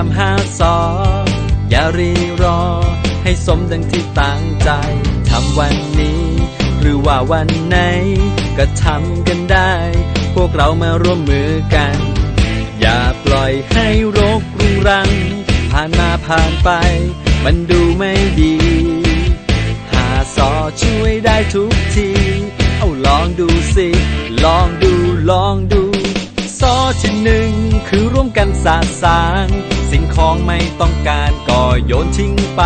ามหาสอ อย่ารีรอ ให้สมดังที่ตั้งใจ ทำวันนี้ หรือว่าวันไหน ก็ทำกันได้ พวกเรามาร่วมมือกัน อย่าปล่อยให้โรครุงรัง ผ่านมาผ่านไป มันดูไม่ดี หาสอช่วยได้ทุกที เอาลองดูสิ ลองดูลองดูสอที่หนึ่งคือร่วมกันสาสาง สิ่งของไม่ต้องการก็โยนทิ้งไป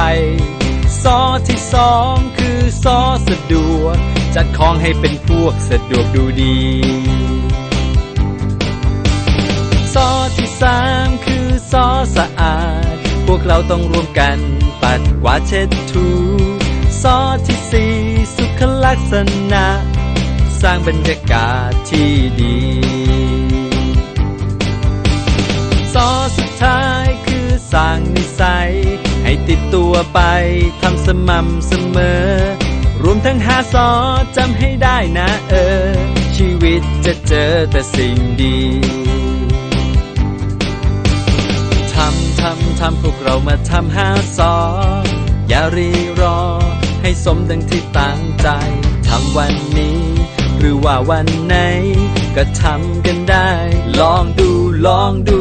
ซอที่สองคือซอสะดวก จัดของให้เป็นพวกสะดวกดูดีซอที่สามคือซอสะอาด พวกเราต้องร่วมกันปัดกวาดเช็ดถูซอที่สี่สุขลักษณะ สร้างบรรยากาศที่ดี ไปทำสม่ำเสมอ รวมทั้งหาซอจำให้ได้นะเออ ชีวิตจะเจอแต่สิ่งดีทำทำทำพวกเรามาทำหาซออย่ารีรอ ให้สมดังที่ตั้งใจทำวันนี้ หรือว่าวันไหน ก็ทำกันได้ ลองดูลองดู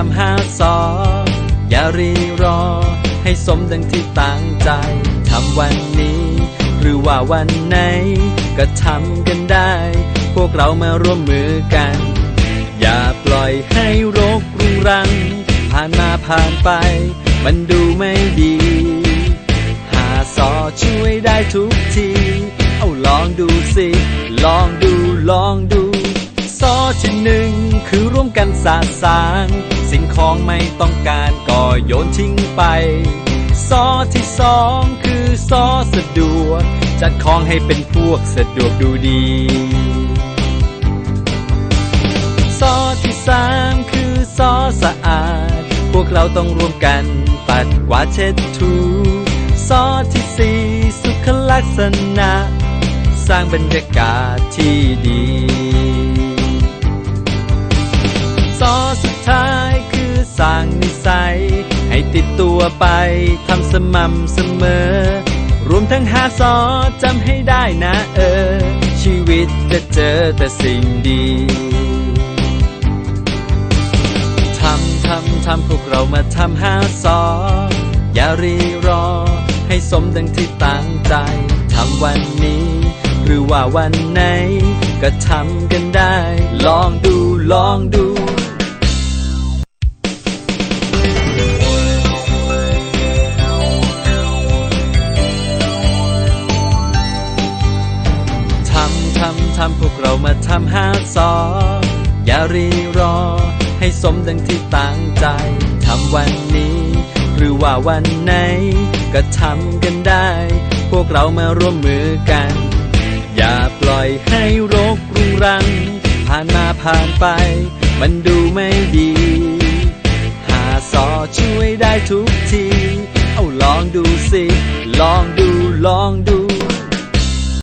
ามาทำหาซออย่ารีรอ ให้สมดังที่ตั้งใจ ทำวันนี้ หรือว่าวันไหน ก็ทำกันได้ พวกเรามาร่วมมือกัน อย่าปล่อยให้โรกรุงรัง ผ่านมาผ่านไป มันดูไม่ดี หาซอช่วยได้ทุกที เอาลองดูสิ ลองดูลองดูซอที่หนึ่งคือร่วมกันสะสาง สิ่งของไม่ต้องการก็โยนทิ้งไปซอที่สองคือซอสะดวก จัดของให้เป็นพวกสะดวกดูดีซอที่สามคือซอสะอาด พวกเราต้องร่วมกันปัดกวาดเช็ดถูซอที่สี่สุขลักษณะ สร้างบรรยากาศที่ดีซอสุดท้าย วไปทำสม่ำเสมอ รวมทั้งหาซอจำให้ได้นะเออ ชีวิตจะเจอแต่สิ่งดีทำทำทำพวกเรามาทำหาซอ อย่ารีรอ ให้สมดังที่ตั้งใจทำวันนี้ หรือว่าวันไหน ก็ทำกันได้ ลองดูลองดู ทำพวกเรามาทำหาซออย่ารีรอ ให้สมดังที่ตั้งใจทำวันนี้ หรือว่าวันไหน ก็ทำกันได้ พวกเรามาร่วมมือกัน อย่าปล่อยให้รกรุงรัง ผ่านมาผ่านไป มันดูไม่ดีหาซอช่วยได้ทุกที เอาลองดูสิ ลองดูลองดู